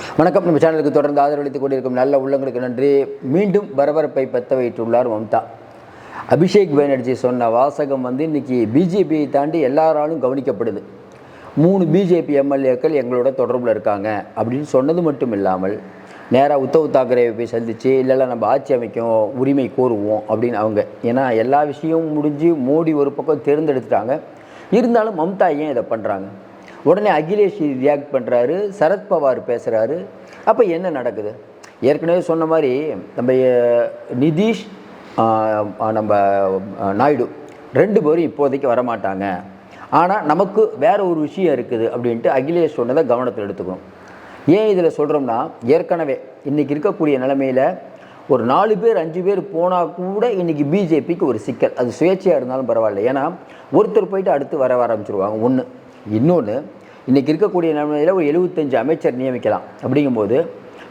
வணக்கம். நம்ம சேனலுக்கு தொடர்ந்து ஆதரவளித்துக் கொண்டிருக்கும் நல்ல உள்ளங்களுக்கு நன்றி. மீண்டும் பரபரப்பை பற்ற வைத்துள்ளார் மம்தா. அபிஷேக் பானர்ஜி சொன்ன வாசகம் வந்து இன்றைக்கி பிஜேபியை தாண்டி எல்லாராலும் கவனிக்கப்படுது. மூணு பிஜேபி எம்எல்ஏக்கள் எங்களோட தொடர்பில் இருக்காங்க அப்படின்னு சொன்னது மட்டும் இல்லாமல் நேராக உத்தவ் தாக்கரேவை போய் சந்தித்து இல்லைல்ல நம்ம ஆட்சி அமைக்கும் உரிமை கோருவோம் அப்படின்னு அவங்க. ஏன்னா எல்லா விஷயமும் முடிஞ்சு மோடி ஒரு பக்கம் தேர்ந்தெடுத்துட்டாங்க. இருந்தாலும் மம்தா ஏன் இதை பண்ணுறாங்க உடனே அகிலேஷ் ரியாக்ட் பண்ணுறாரு சரத்பவார் பேசுகிறாரு அப்போ என்ன நடக்குது? ஏற்கனவே சொன்ன மாதிரி நம்ம நிதிஷ் நம்ம நாயுடு ரெண்டு பேரும் இப்போதைக்கு வரமாட்டாங்க. ஆனால் நமக்கு வேற ஒரு விஷயம் இருக்குது அப்படின்ட்டு அகிலேஷ் சொன்னதை கவனத்தில் எடுத்துக்கணும். ஏன் இதில் சொல்கிறோம்னா ஏற்கனவே இன்றைக்கி இருக்கக்கூடிய நிலைமையில் ஒரு நாலு பேர் அஞ்சு பேர் போனால் கூட இன்றைக்கி பிஜேபிக்கு ஒரு சிக்கல். அது சுயேட்சையாக இருந்தாலும் பரவாயில்ல. ஏன்னா ஒருத்தர் போயிட்டு அடுத்து வர ஆரம்பிச்சிருவாங்க. ஒன்று இன்னொன்று இன்றைக்கி இருக்கக்கூடிய நிலைமையில் ஒரு எழுபத்தஞ்சு அமைச்சர் நியமிக்கலாம். அப்படிங்கும்போது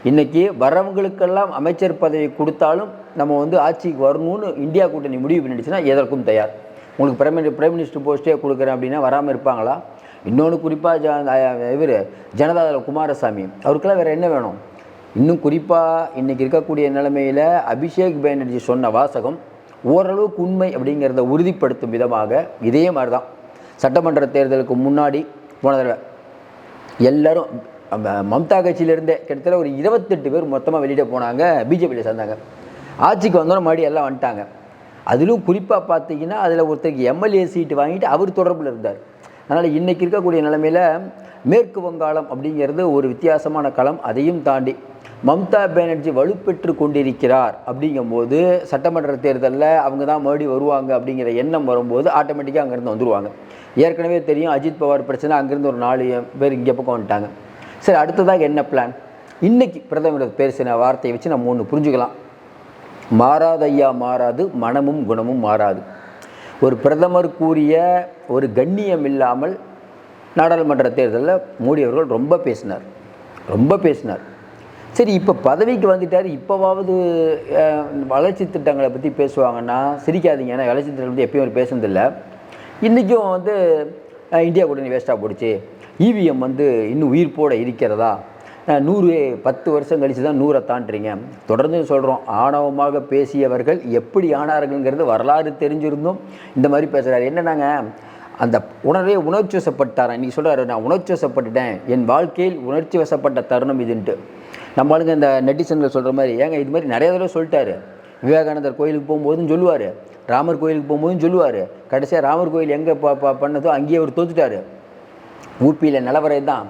இன்றைக்கி வரவங்களுக்கெல்லாம் அமைச்சர் பதவி கொடுத்தாலும் நம்ம வந்து ஆட்சிக்கு வரணும்னு இந்தியா கூட்டணி முடிவு பண்ணிடுச்சுன்னா எதற்கும் தயார். உங்களுக்கு பிரைம் பிரைம் மினிஸ்டர் போஸ்ட்டே கொடுக்குறேன் அப்படின்னா வராமல் இருப்பாங்களா? இன்னொன்று குறிப்பாக இவர் ஜனதாதள குமாரசாமி. அவருக்கெல்லாம் வேறு என்ன வேணும்? இன்னும் குறிப்பாக இன்றைக்கி இருக்கக்கூடிய நிலைமையில் அபிஷேக் பேனர்ஜி சொன்ன வாசகம் ஓரளவுக்கு உண்மை அப்படிங்கிறத உறுதிப்படுத்தும் விதமாக இதே மாதிரி தான் சட்டமன்ற தேர்தலுக்கு முன்னாடி போன தடவை. எல்லாரும் மம்தா கட்சியிலேருந்தே கிட்டத்தட்ட ஒரு இருபத்தெட்டு பேர் மொத்தமாக வெளியிட போனாங்க பிஜேபியில் சேர்ந்தாங்க. ஆட்சிக்கு வந்தோன்னே மறுபடியும் எல்லாம் வந்துட்டாங்க. அதிலும் குறிப்பாக பார்த்தீங்கன்னா அதில் ஒருத்தருக்கு எம்எல்ஏ சீட்டு வாங்கிட்டு அவர் தொடர்பில் இருந்தார். அதனால் இன்றைக்கி இருக்கக்கூடிய நிலைமையில் மேற்கு வங்காளம் அப்படிங்கிறது ஒரு வித்தியாசமான களம். அதையும் தாண்டி மம்தா பானர்ஜி வலுப்பெற்று கொண்டிருக்கிறார் அப்படிங்கும்போது சட்டமன்ற தேர்தலில் அவங்க தான் மறுபடியும் வருவாங்க அப்படிங்கிற எண்ணம் வரும்போது ஆட்டோமேட்டிக்காக அங்கேருந்து வந்துடுவாங்க ஏற்கனவே தெரியும் அஜித் பவார் பிரச்சனை அங்கேருந்து ஒரு நாலு பேர் இங்கே பக்கம் வந்துட்டாங்க. சரி அடுத்ததாக என்ன பிளான் இன்னைக்கு பிரதமர் பேசின வார்த்தையை வச்சு நம்ம ஒன்று புரிஞ்சுக்கலாம். மாறாதையா மாறாது மனமும் குணமும் மாறாது. ஒரு பிரதமர் கூறிய ஒரு கண்ணியம் இல்லாமல் நாடாளுமன்ற தேர்தலில் மோடி அவர்கள் ரொம்ப பேசினார். ரொம்ப பேசினார். சரி இப்போ பதவிக்கு வந்துட்டார். இப்போவாவது வளர்ச்சி திட்டங்களை பற்றி பேசுவாங்கன்னா சிரிக்காதீங்க. ஏன்னா வளர்ச்சி திட்டங்களை பற்றி எப்பயும் அவர் பேசுனதில்லை. இன்றைக்கும் வந்து இந்தியா கூட்டணி வேஸ்ட்டாக போடுச்சு இவிஎம் வந்து இன்னும் உயிர்ப்போட இருக்கிறதா? நூறு பத்து வருஷம் கழித்து தான் நூறை தாண்டுறீங்க. தொடர்ந்து சொல்கிறோம் ஆணவமாக பேசியவர்கள் எப்படி ஆனார்கள்ங்கிறது வரலாறு தெரிஞ்சிருந்தும் இந்த மாதிரி பேசுகிறாரு என்னென்னாங்க அந்த உணர்வே உணர்ச்சி வசப்பட்டாரன் இன்றைக்கி சொல்கிறாரு நான் உணர்ச்சி வசப்பட்டுட்டேன் என் வாழ்க்கையில் உணர்ச்சி வசப்பட்ட தருணம் இதுன்ட்டு. நம்மளுங்க இந்த நெட்டிசனில் சொல்கிற மாதிரி ஏங்க இது மாதிரி நிறைய தடவை சொல்லிட்டாரு. விவேகானந்தர் கோயிலுக்கு போகும்போதும் சொல்லுவார். ராமர் கோயிலுக்கு போகும்போதும் சொல்லுவார். கடைசியாக ராமர் கோயில் எங்கே ப- பண்ணதோ அங்கேயே அவர் தோத்துட்டாரு. ஊப்பியில் நிலவரை தான்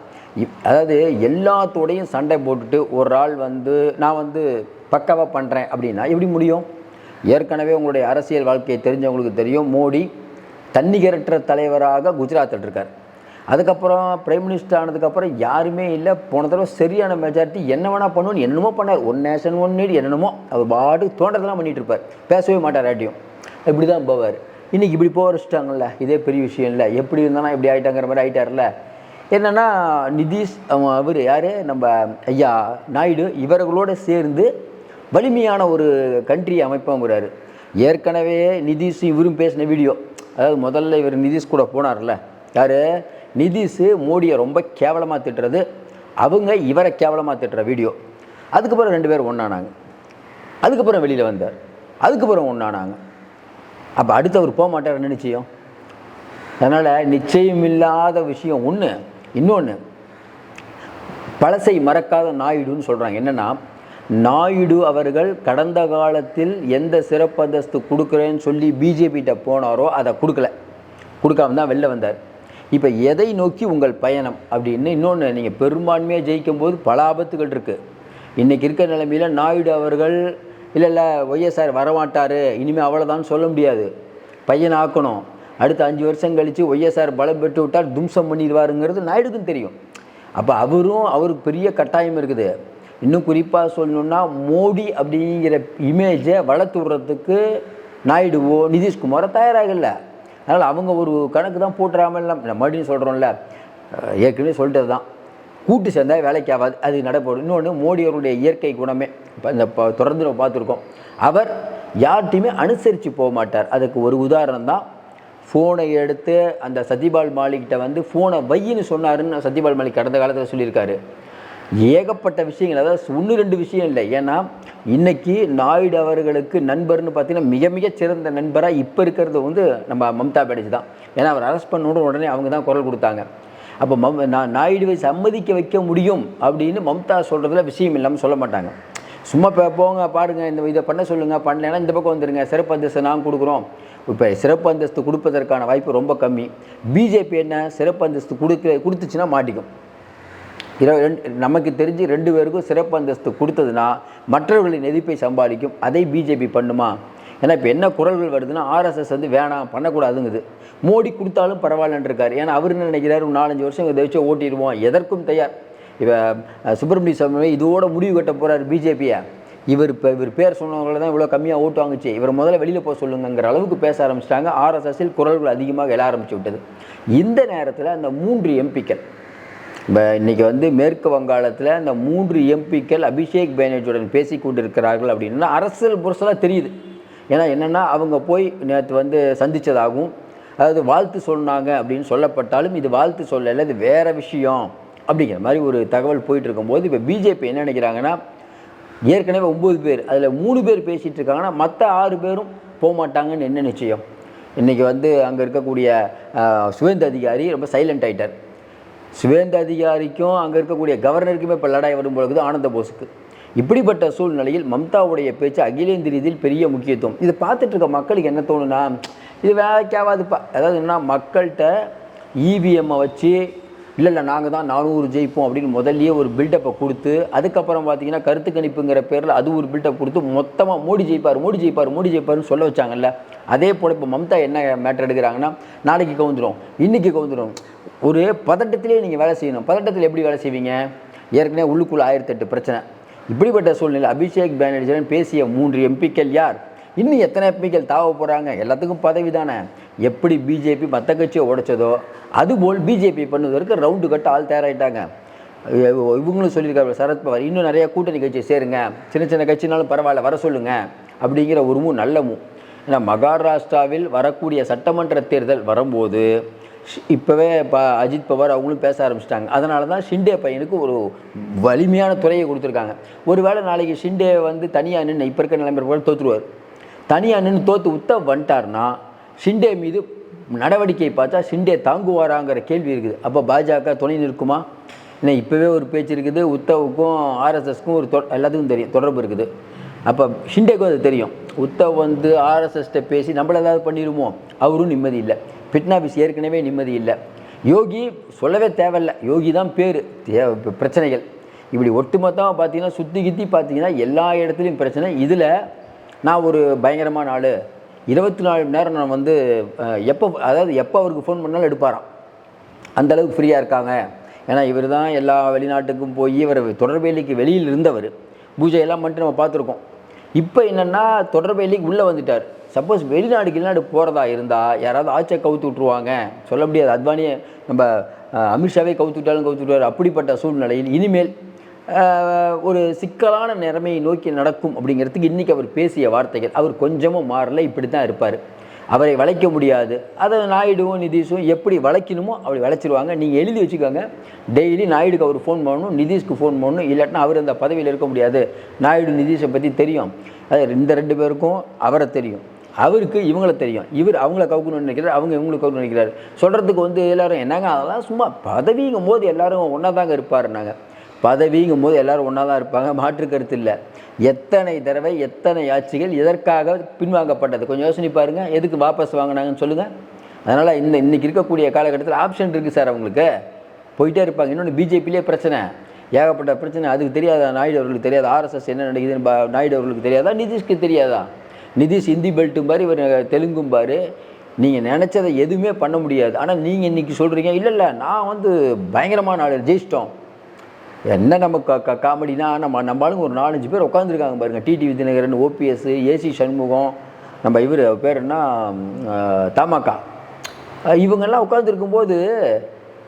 அதாவது எல்லாத்தோடையும் சண்டை போட்டுட்டு ஒரு ஆள் வந்து நான் வந்து பக்காவாக பண்ணுறேன் அப்படின்னா எப்படி முடியும்? ஏற்கனவே உங்களுடைய அரசியல் வாழ்க்கையை தெரிஞ்சவங்களுக்கு தெரியும். மோடி தன்னிகரற்ற தலைவராக குஜராத்தில் இருக்கார். அதுக்கப்புறம் பிரைம் மினிஸ்டர் ஆனதுக்கப்புறம் யாருமே இல்லை. போன தடவை சரியான மெஜாரிட்டி என்ன வேணால் பண்ணுவோன்னு என்னமோ பண்ணார். ஒன் நேஷன் ஒன் நீட் என்னென்னமோ அவர் பாடு தோன்றதெல்லாம் பண்ணிட்டு இருப்பார். பேசவே மாட்டார் யார்ட்டையும் இப்படி தான் போவார். இன்றைக்கி இப்படி போக வச்சுட்டாங்கல்ல இதே பெரிய விஷயம் இல்லை. எப்படி இருந்தாலும் இப்படி ஆயிட்டாங்கிற மாதிரி ஆயிட்டார்ல என்னென்னா நிதிஷ் அவர் யார்? நம்ம ஐயா நாயுடு இவர்களோடு சேர்ந்து வலிமையான ஒரு கண்ட்ரியை அமைப்போங்கிறாரு. ஏற்கனவே நிதிஷ் இவரும் பேசின வீடியோ அதாவது முதல்ல இவர் நிதிஷ் கூட போனார்ல. யார்? நிதிஷ் மோடியை ரொம்ப கேவலமாக திட்டுறது. அவங்க இவரை கேவலமாக திட்டுற வீடியோ அதுக்கப்புறம் ரெண்டு பேரும் ஒன்றானாங்க அதுக்கப்புறம் வெளியில் வந்தார். அதுக்கப்புறம் ஒன்றானாங்க அப்போ அடுத்து அவர் போக மாட்டார் நிச்சயம்? அதனால் நிச்சயம் இல்லாத விஷயம் ஒன்று இன்னொன்று பழசை மறக்காத நாயுடுன்னு சொல்கிறாங்க என்னென்னா நாயுடு அவர்கள் கடந்த காலத்தில் எந்த சிறப்பு அந்தஸ்து கொடுக்குறேன்னு சொல்லி பிஜேபிகிட்ட போனாரோ அதை கொடுக்கல. கொடுக்காம தான் வெளில வந்தார். இப்போ எதை நோக்கி உங்கள் பயணம் அப்படின்னு இன்னொன்று நீங்கள் பெரும்பான்மையாக ஜெயிக்கும் போது பல ஆபத்துகள் இருக்குது இன்றைக்கி இருக்கிற நிலைமையில் நாயுடு அவர்கள் இல்லை இல்லை ஒய்எஸ்ஆர் வரமாட்டார். இனிமேல் அவ்வளோதான் சொல்ல முடியாது. பையனை ஆக்கணும். அடுத்த அஞ்சு வருஷம் கழித்து ஒய்எஸ்ஆர் பலம் பெற்று விட்டால் தும்சம் பண்ணிடுவாருங்கிறது நாயுடுக்கும் தெரியும். அப்போ அவரும் அவருக்கு பெரிய கட்டாயம் இருக்குது. இன்னும் குறிப்பாக சொல்லணுன்னா மோடி அப்படிங்கிற இமேஜை வளர்த்து விடுறதுக்கு நாயுடுவோ நிதிஷ்குமாரோ தயாராகல. அதனால் அவங்க ஒரு கணக்கு தான் போட்டுறாமல் மறுபடியும் சொல்கிறோம்ல ஏற்கனவே சொல்லிட்டது தான் கூட்டு சேர்ந்தால் வேலைக்கு ஆகாது அது நடைபெறும் இன்னொன்று மோடி அவருடைய இயற்கை குணமே. இப்போ இந்த தொடர்ந்து நம்ம பார்த்துருக்கோம். அவர் யார்ட்டையுமே அனுசரித்து போக மாட்டார். அதுக்கு ஒரு உதாரணம் தான் ஃபோனை எடுத்து அந்த சத்யபால் மாலிக்கிட்ட வந்து ஃபோனை வையின்னு சொன்னாருன்னு சத்யபால் மாலிக் கடந்த காலத்தில் சொல்லியிருக்காரு. ஏகப்பட்ட விஷயங்கள் அதாவது ஒன்று ரெண்டு விஷயம் இல்லை. ஏன்னா இன்னைக்கு நாயுடு அவர்களுக்கு நண்பர்னு பார்த்தீங்கன்னா மிக மிக சிறந்த நண்பராக இப்போ இருக்கிறது வந்து நம்ம மம்தா பேனர்ஜி தான். ஏன்னா அவர் அரெஸ்ட் பண்ணோட உடனே அவங்க தான் குரல் கொடுத்தாங்க. அப்போ மம் நான் நாயுடுவை சம்மதிக்க வைக்க முடியும் அப்படின்னு மம்தா சொல்கிறதுல விஷயம் இல்லாமல் சொல்ல மாட்டாங்க. சும்மா இப்போ போங்க பாருங்க இந்த இதை பண்ண சொல்லுங்கள் பண்ணலைன்னா இந்த பக்கம் வந்துடுங்க சிறப்பு அந்தஸ்தை நாங்கள் கொடுக்குறோம். இப்போ சிறப்பு அந்தஸ்து கொடுப்பதற்கான வாய்ப்பு ரொம்ப கம்மி. பிஜேபி என்ன சிறப்பு அந்தஸ்து கொடுக்க கொடுத்துச்சுன்னா மாட்டிக்கும். இரவு ரெண்டு நமக்கு தெரிஞ்சு ரெண்டு பேருக்கும் சிறப்பு அந்தஸ்து கொடுத்ததுன்னா மற்றவர்களின் எதிர்ப்பை சம்பாதிக்கும். அதை பிஜேபி பண்ணுமா? ஏன்னா இப்போ என்ன குரல்கள் வருதுன்னா ஆர்எஸ்எஸ் வந்து வேணாம் பண்ணக்கூடாதுங்குது. மோடி கொடுத்தாலும் பரவாயில்லன்றிருக்காரு ஏன்னா அவர் என்ன நினைக்கிறாரு? நாலஞ்சு வருஷம் இதை வச்சு ஓட்டிடுவோம். எதற்கும் தயார். இப்போ சுப்பிரமணிய சுவாமி இதோட முடிவு கட்ட போகிறார் பிஜேபியை. இவர் இப்போ இவர் பேர் சொன்னவங்கள தான் இவ்வளோ கம்மியாக ஓட்டு வாங்குச்சு. இவர் முதல்ல வெளியில் போக சொல்லுங்கங்கிற அளவுக்கு பேச ஆரம்பிச்சிட்டாங்க. ஆர்எஸ்எஸில் குரல்கள் அதிகமாக எழ ஆரம்பிச்சு விட்டது. இந்த நேரத்தில் அந்த மூன்று எம்பிக்கள் இப்போ இன்றைக்கி வந்து மேற்கு வங்காளத்தில் அந்த மூன்று எம்பிக்கள் அபிஷேக் பேனர்ஜியுடன் பேசி கொண்டிருக்கிறார்கள் அப்படின்னா அரசியல் புரசலாக தெரியுது. ஏன்னா என்னென்னா அவங்க போய் நேற்று வந்து சந்தித்ததாகவும் அதாவது வாழ்த்து சொன்னாங்க அப்படின்னு சொல்லப்பட்டாலும் இது வாழ்த்து சொல்லலை இது வேறு விஷயம் அப்படிங்கிற மாதிரி ஒரு தகவல் போயிட்டு இருக்கும்போது இப்போ பிஜேபி என்ன நினைக்கிறாங்கன்னா ஏற்கனவே ஒம்பது பேர் அதில் மூணு பேர் பேசிகிட்டு இருக்காங்கன்னா மற்ற ஆறு பேரும் போக மாட்டாங்கன்னு என்ன நிச்சயம்? இன்றைக்கி வந்து அங்கே இருக்கக்கூடிய சுவேந்த அதிகாரி ரொம்ப சைலண்ட் ஆகிட்டார் சுவேந்த அதிகாரிக்கும் அங்கே இருக்கக்கூடிய கவர்னருக்குமே இப்போ லடாய் வரும்பொழுது ஆனந்த போஸுக்கு. இப்படிப்பட்ட சூழ்நிலையில் மம்தாவுடைய பேச்சு அகில இந்திய ரீதியில் பெரிய முக்கியத்துவம். இதை பார்த்துட்டு இருக்க மக்களுக்கு என்ன தோணுனா இது வேலைக்காவாதுப்பா. அதாவது என்ன மக்கள்கிட்ட இவிஎம்மை வச்சு இல்லை இல்லை நாங்கள் தான் நானூறு ஜெயிப்போம் அப்படின்னு முதல்லயே ஒரு பில்டப்பை கொடுத்து அதுக்கப்புறம் பார்த்தீங்கன்னா கருத்து கணிப்புங்கிற பேரில் அது ஒரு பில்டப் கொடுத்து மொத்தமாக மோடி ஜெயிப்பார் மோடி ஜெயிப்பார் மோடி ஜெயிப்பார்னு சொல்ல வச்சாங்கல்ல. அதே போல் இப்போ மம்தா என்ன மேட்டர் எடுக்கிறாங்கன்னா நாளைக்கு கவுந்துரும் இன்றைக்கி கவுந்துடும் ஒரு பதட்டத்திலே நீங்கள் வேலை செய்யணும். பதட்டத்தில் எப்படி வேலை செய்வீங்க? ஏற்கனவே உள்ளுக்குள்ளே ஆயிரத்தெட்டு பிரச்சனை. இப்படிப்பட்ட சூழ்நிலை அபிஷேக் பானர்ஜியுடன் பேசிய மூன்று எம்பிக்கள் யார்? இன்னும் எத்தனை எம்பிக்கள் தாவ போகிறாங்க எல்லாத்துக்கும் பதவி தானே. எப்படி பிஜேபி மற்ற கட்சியை உடைச்சதோ அதுபோல் பிஜேபி பண்ணுவதற்கு ரவுண்டு கட்ட ஆள் தயாராகிட்டாங்க இவங்களும் சொல்லியிருக்காரு சரத்பவார் இன்னும் நிறைய கூட்டணி கட்சியை சேருங்க. சின்ன சின்ன கட்சினாலும் பரவாயில்ல வர சொல்லுங்க. அப்படிங்கிற ஒரு மூ நல்ல மூ. ஏன்னா மகாராஷ்டிராவில் வரக்கூடிய சட்டமன்ற தேர்தல் வரும்போது ஷ்- இப்போவே ப அஜித் பவார் அவங்களும் பேச ஆரம்பிச்சிட்டாங்க. அதனால தான் ஷிண்டே பையனுக்கு ஒரு வலிமையான துறையை கொடுத்துருக்காங்க. ஒருவேளை நாளைக்கு ஷிண்டே வந்து தனியாக நின்று இப்போ இருக்க நிலைமை தோற்றுருவார் தனியாக நின்று தோற்று உத்தவ் வந்துட்டார்னா ஷிண்டே மீது நடவடிக்கை பார்த்தா ஷிண்டே தாங்குவாராங்கிற கேள்வி இருக்குது. அப்போ பாஜக துணை நிற்குமா? ஏன்னா இப்போவே ஒரு பேச்சு இருக்குது. உத்தவுக்கும் ஆர்எஸ்எஸ்க்கும் ஒரு தொ எல்லாத்துக்கும் தெரியும் தொடர்பு இருக்குது. அப்போ ஷிண்டேக்கும் அது தெரியும். உத்தவ் வந்து ஆர்எஸ்எஸ்கிட்ட பேசி நம்மள ஏதாவது பண்ணிடுமோ அவரும் நிம்மதி இல்லை. பிட்னாபிஸ் ஏற்கனவே நிம்மதி இல்லை. யோகி சொல்லவே தேவையில்ல. யோகி தான் பேர். பிரச்சனைகள். இப்படி ஒட்டுமொத்தமாக பார்த்தீங்கன்னா சுற்றி கித்தி பார்த்தீங்கன்னா எல்லா இடத்துலையும் பிரச்சனை. இதில் நான் ஒரு பயங்கரமான ஆள். இருபத்தி நாலு மணி நேரம் நான் வந்து எப்போ அதாவது எப்போ அவருக்கு ஃபோன் பண்ணாலும் எடுப்பாராம். அந்த அளவுக்கு ஃப்ரீயாக இருக்காங்க. ஏன்னா இவர் தான் எல்லா வெளிநாட்டுக்கும் போய் இவர் தொடர்பேலிக்கு வெளியில் இருந்தவர். பூஜை எல்லாம் பண்ணிட்டு நம்ம பார்த்துருக்கோம். இப்போ என்னென்னா தொடர்பேலிக்கு உள்ளே வந்துட்டார். சப்போஸ் வெளிநாடு வெளிநாடு போகிறதா இருந்தால் யாராவது ஆட்சியை கவுத்து விட்ருவாங்க சொல்ல முடியாது. அத்வானியை நம்ம அமித்ஷாவே கவுத்து விட்டாலும் கவுத்து விட்டார் அப்படிப்பட்ட சூழ்நிலையில் இனிமேல் ஒரு சிக்கலான நிலைமையை நோக்கி நடக்கும் அப்படிங்கிறதுக்கு இன்றைக்கி அவர் பேசிய வார்த்தைகள். அவர் கொஞ்சமும் மாறல இப்படி தான் இருப்பார். அவரை வளைக்க முடியாது. அதை நாயுடுவும் நிதிஷும் எப்படி வளைக்கணுமோ அப்படி வளைச்சிருவாங்க. நீங்கள் எழுதி வச்சுக்கோங்க. டெய்லி நாயுடுக்கு அவர் ஃபோன் பண்ணணும் நிதிஷ்க்கு ஃபோன் பண்ணணும். இல்லாட்டினா அவர் அந்த பதவியில் இருக்க முடியாது. நாயுடு நிதிஷை பற்றி தெரியும். அது இந்த ரெண்டு பேருக்கும் அவரை தெரியும். அவருக்கு இவங்கள தெரியும். இவர் அவங்கள கவுக்கணும்னு நினைக்கிறார் அவங்க இவங்களுக்கு கவுக்கணும்னு நினைக்கிறார். சொல்கிறதுக்கு வந்து எல்லோரும் என்னங்க அதெல்லாம் சும்மா பதவிங்கும் போது எல்லோரும் ஒன்றா தாங்க இருப்பாருன்னாங்க. பதவிங்கும் போது எல்லோரும் ஒன்றா தான் இருப்பாங்க. மாற்று கருத்து இல்லை. எத்தனை தடவை எத்தனை ஆட்சிகள் எதற்காக பின்வாங்கப்பட்டது? கொஞ்சம் யோசனை பாருங்கள் எதுக்கு வாபஸ் வாங்கினாங்கன்னு சொல்லுங்கள் அதனால் இந்த இன்றைக்கி இருக்கக்கூடிய காலகட்டத்தில் ஆப்ஷன் இருக்குது சார் அவங்களுக்கு. போயிட்டே இருப்பாங்க. இன்னொன்று பிஜேபிலே பிரச்சனை. ஏகப்பட்ட பிரச்சனை. அதுக்கு தெரியாதா? நாயுடு அவர்களுக்கு தெரியாது? ஆர்எஸ்எஸ் என்ன நடக்குதுன்னு பா நாயுடு அவர்களுக்கு தெரியாதா? நிதிஷ்க்கு தெரியாதா? நிதிஷ் ஹிந்தி பெல்ட்டும் பாரு இவர் தெலுங்கும் பாரு. நீங்கள் நினச்சதை எதுவுமே பண்ண முடியாது. ஆனால் நீங்கள் இன்றைக்கி சொல்கிறீங்க இல்லை இல்லை நான் வந்து பயங்கரமான ஆளு ஜெயிச்சிட்டோம். என்ன நம்ம க க காமெடினா நம்ம நம்மளுங்க ஒரு நாலஞ்சு பேர் உட்காந்துருக்காங்க பாருங்கள் TTV Dinakaran OPS A C Shanmugam. நம்ம இவர் பேர் என்ன? தமாக்கா இவங்கெல்லாம் உட்காந்துருக்கும்போது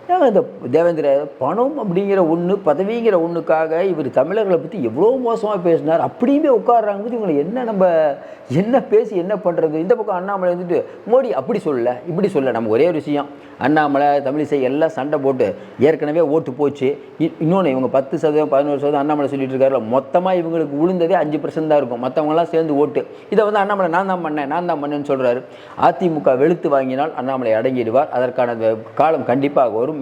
இந்த தேவேந்திர பணம் அப்படிங்கிற ஒன்று பதவிங்கிற ஒன்றுக்காக இவர் தமிழர்களை பற்றி எவ்வளோ மோசமாக பேசினார். அப்படியுமே உட்காடுறாங்க போது இவங்களை என்ன நம்ம என்ன பேசி என்ன பண்ணுறது இந்த பக்கம் அண்ணாமலை வந்துட்டு மோடி அப்படி சொல்லலை இப்படி சொல்லலை. நம்ம ஒரே ஒரு விஷயம். அண்ணாமலை தமிழிசை எல்லாம் சண்டை போட்டு ஏற்கனவே ஓட்டு போச்சு. இ- இன்னொன்று இவங்க பத்து சதவீதம் பதினோரு சதவீதம் அண்ணாமலை சொல்லிட்டு இருக்காரு மொத்தமாக இவங்களுக்கு விழுந்ததே அஞ்சு பர்சன்ட் தான் இருக்கும். மற்றவங்களாம் சேர்ந்து ஓட்டு. இதை வந்து அண்ணாமலை நான் தான் பண்ணேன் நான் தான் பண்ணேன்னு சொல்கிறாரு அதிமுக வெளுத்து வாங்கினால் அண்ணாமலை அடங்கிடுவார். அதற்கான காலம் கண்டிப்பாக வரும்.